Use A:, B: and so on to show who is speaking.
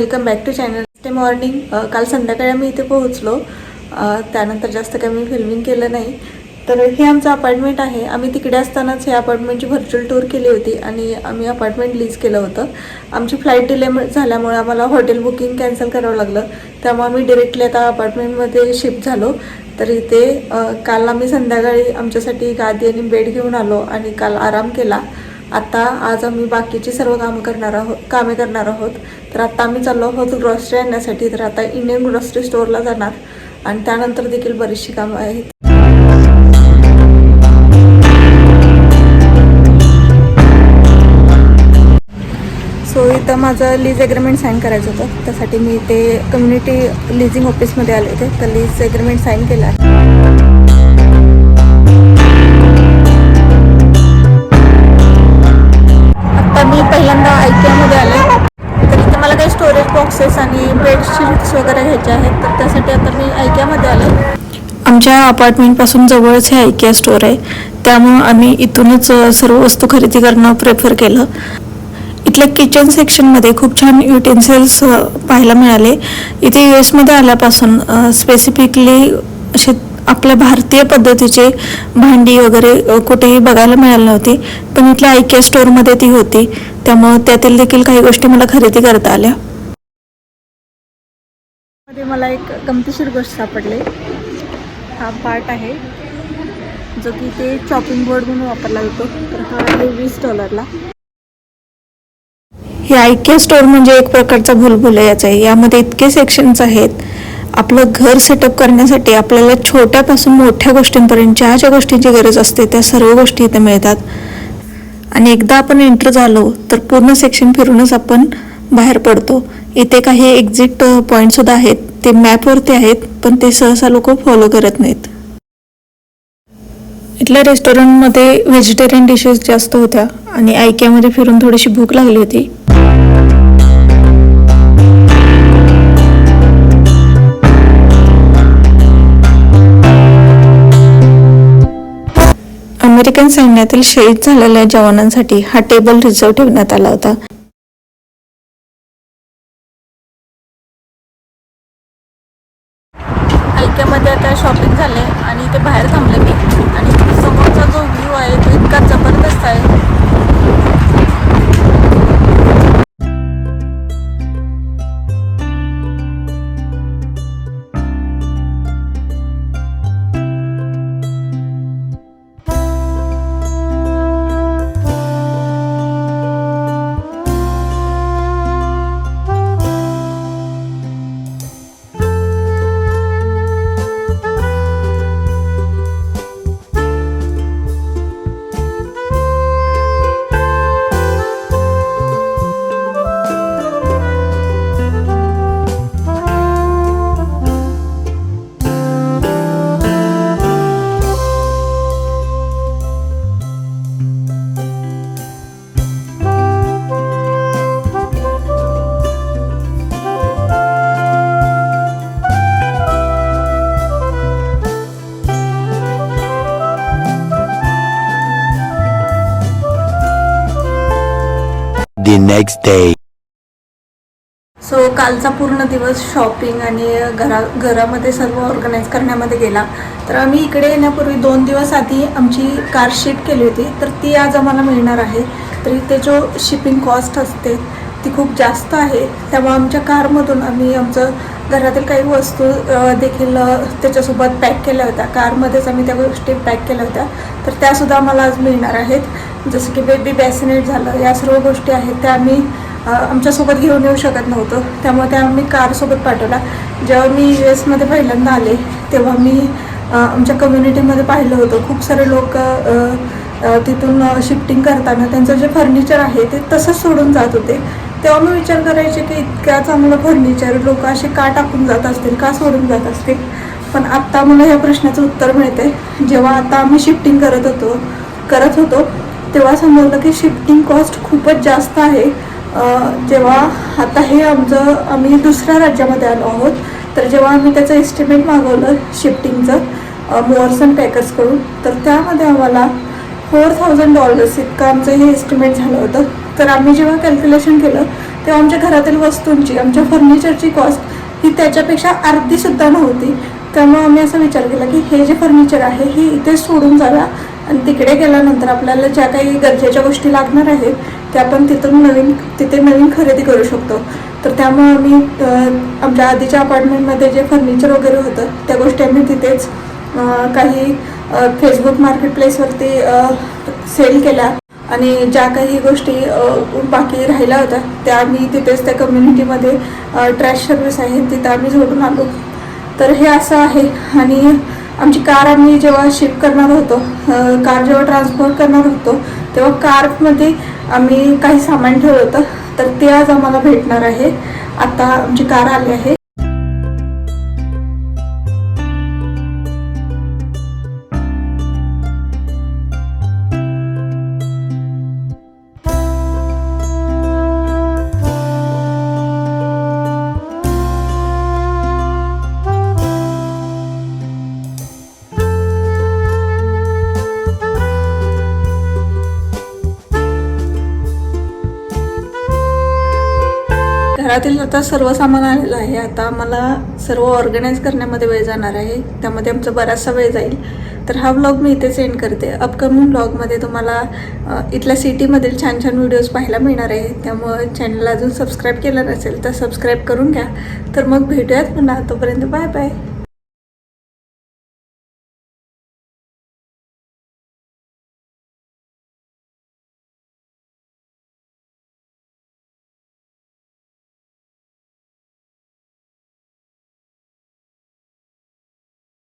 A: Welcome back to channel ते morning काल संध्याकाळी आम्ही इथे पोहोचलो. Uh, त्यानंतर जास्त काही मी फिल्मिंग केलं नाही. तर हे आमचं अपार्टमेंट आहे. आम्ही तिकडे असतानाच हे अपार्टमेंटची व्हर्च्युअल टूर केली होती आणि आम्ही अपार्टमेंट लीज केलं होतं. आमची फ्लाईट डिले झाल्यामुळे आम्हाला हॉटेल बुकिंग कॅन्सल करावं लागलं. त्यामुळे आम्ही डिरेक्टली आता अपार्टमेंटमध्ये शिफ्ट झालो. तर इथे uh, काल आम्ही संध्याकाळी आमच्यासाठी गादी आणि बेड घेऊन आलो आणि काल आराम केला. आता आज आम्ही बाकीची सर्व कामं करणार आहोत कामे करणार आहोत. तर आता आम्ही चाललो आहोत ग्रॉसरी आणण्यासाठी. तर आता इंडियन ग्रॉसरी स्टोअरला जाणार. आणि त्यानंतर देखील बरीचशी कामं आहेत. सो इथं माझं लीज अग्रीमेंट साईन करायचं होतं. त्यासाठी मी ते कम्युनिटी लिझिंग ऑफिसमध्ये आले होते. तर लीज अग्रीमेंट साईन केलं बॉक्सेस आणि बेडशीट्स वगैरे घ्यायचे आहेत तर त्यासाठी आता मी ऐक्यामध्ये आले. आमच्या अपार्टमेंटपासून जवळच हे आयकिया स्टोअर आहे. त्यामुळं आम्ही इथूनच सर्व वस्तू खरेदी करणं प्रेफर केलं. इथल्या किचन सेक्शनमध्ये खूप छान युटेन्सिल्स पाहायला मिळाले. इथे यू एसमध्ये आल्यापासून स्पेसिफिकली असे आपल्या भारतीय पद्धतीचे भांडी वगैरे कुठेही बघायला मिळाली नव्हती. पण इथल्या आयकिया स्टोअरमध्ये ती होती. त्यामुळं त्यातील देखील काही गोष्टी मला खरेदी करता आल्या. मध्ये मला एक गमतीशीर गोष्ट सापडली. हा पार्ट आहे जो की ते चॉपिंग बोर्ड म्हणून वापरला जातो. तर हा आहे वीस डॉलरला हे आयकिया स्टोअर म्हणजे एक प्रकारचा भुलभुलयाच आहे यामध्ये इतके सेक्शन्स आहेत. आपलं घर सेटअप करण्यासाठी आपल्याला छोट्यापासून मोठ्या गोष्टींपर्यंत ज्या ज्या गोष्टींची गरज असते त्या सर्व गोष्टी इथे मिळतात. आणि एकदा आपण एंटर झालो तर पूर्ण सेक्शन फिरूनच आपण बाहेर पडतो. इथे काही एक्झिट पॉईंट सुद्धा आहेत. ते मॅपवरती आहेत पण ते सहसा लोक फॉलो करत नाहीत. इथल्या रेस्टॉरंटमध्ये व्हेजिटेरियन डिशेस जास्त होत्या आणि आयक्यामध्ये फिरून थोडीशी भूक लागली होती. अमेरिकन सैन्यातील शहीद झालेल्या जवानांसाठी हा टेबल रिझर्व ठेवण्यात आला होता. ऐक्यामध्ये आता शॉपिंग झाले आणि ते बाहेर थांबले मी.
B: The next day.
A: सो कालचा पूर्ण दिवस शॉपिंग आणि घरा घरामध्ये सर्व ऑर्गनाईज करण्यामध्ये गेला. तर आम्ही इकडे येण्यापूर्वी दोन दिवस आधी आमची कार शिफ्ट केली होती. तर ती आज आम्हाला मिळणार आहे. तर इथे जो शिपिंग कॉस्ट असते ती खूप जास्त आहे. त्यामुळे आमच्या कारमधून आम्ही आमचं घरातील काही वस्तू देखील त्याच्यासोबत पॅक केल्या होत्या. कारमध्येच आम्ही त्या गोष्टी पॅक केल्या होत्या. तर त्यासुद्धा आम्हाला आज मिळणार आहेत. जसं की बेबी बॅसिनेट झालं या सर्व गोष्टी आहेत त्या आम्ही आमच्यासोबत घेऊन येऊ शकत नव्हतो. त्यामुळे त्या आम्ही कारसोबत पाठवला. जेव्हा मी यू एसमध्ये पहिल्यांदा आले तेव्हा मी आमच्या कम्युनिटीमध्ये पाहिलं होतं. खूप सारे लोक तिथून शिफ्टिंग करताना त्यांचं जे फर्निचर आहे ते तसंच सोडून जात होते. तेव्हा मी विचार करायचे की इतक्या चांगलं फर्निचर लोक असे का टाकून जात असतील का सोडून जात असतील? पण आत्ता मला ह्या प्रश्नाचं उत्तर मिळते जेव्हा आता आम्ही शिफ्टिंग करत होतो करत होतो तेव्हा समजलं की शिफ्टिंग कॉस्ट खूपच जास्त आहे. जेव्हा आता हे आमचं आम्ही दुसऱ्या राज्यामध्ये आलो आहोत तर जेव्हा आम्ही त्याचं एस्टिमेट मागवलं शिफ्टिंगचं मोअर्स अँड पॅकर्सकडून तर त्यामध्ये आम्हाला फोर थाउजंड डॉलर्स इतकं आमचं हे एस्टिमेट झालं होतं. तर आम्ही जेव्हा कॅल्क्युलेशन केलं तेव्हा आमच्या घरातील वस्तूंची आमच्या फर्निचरची कॉस्ट ही त्याच्यापेक्षा अर्धी सुद्धा नव्हती. त्यामुळे आम्ही असा विचार केला की हे जे फर्निचर आहे हे इथे सोडून जाव्या आणि तिकडे गेल्यानंतर आपल्याला ज्या काही गरजेच्या गोष्टी लागणार आहेत त्या आपण तिथून नवीन तिथे नवीन खरेदी करू शकतो. तर त्यामुळे आम्ही आमच्या आधीच्या अपार्टमेंटमध्ये जे फर्निचर वगैरे होतं त्या गोष्टी आम्ही तिथेच काही फेसबुक मार्केट प्लेसवरती सेल केल्या. आणि ज्या काही गोष्टी बाकी राहिल्या होत्या त्या आम्ही तिथेच त्या कम्युनिटीमध्ये ट्रॅश सर्विस आहे तिथं आम्ही जोडून आलो. तर हे असं आहे. आणि आमची कार आम्ही जेव्हा शिफ्ट करणार होतो कार जेव्हा ट्रान्सपोर्ट करणार होतो तेव्हा कारमध्ये आम्ही काही सामान ठेवलं होतं तर ते आज आम्हाला भेटणार आहे. आता आमची कार आली आहे. घरातील आता सर्व सामान आलेलं आहे. आता मला सर्व ऑर्गनाईज करण्यामध्ये वेळ जाणार आहे. त्यामध्ये आमचा बराचसा वेळ जाईल. तर हा व्लॉग मी इथेच एंड करते. अपकमिंग व्लॉगमध्ये तुम्हाला इथल्या सिटीमधील छान छान व्हिडिओज पाहायला मिळणार आहे. त्यामुळं चॅनल अजून सबस्क्राईब केलं नसेल तर सबस्क्राईब करून घ्या. तर मग भेटूयात पुन्हा. तोपर्यंत बाय बाय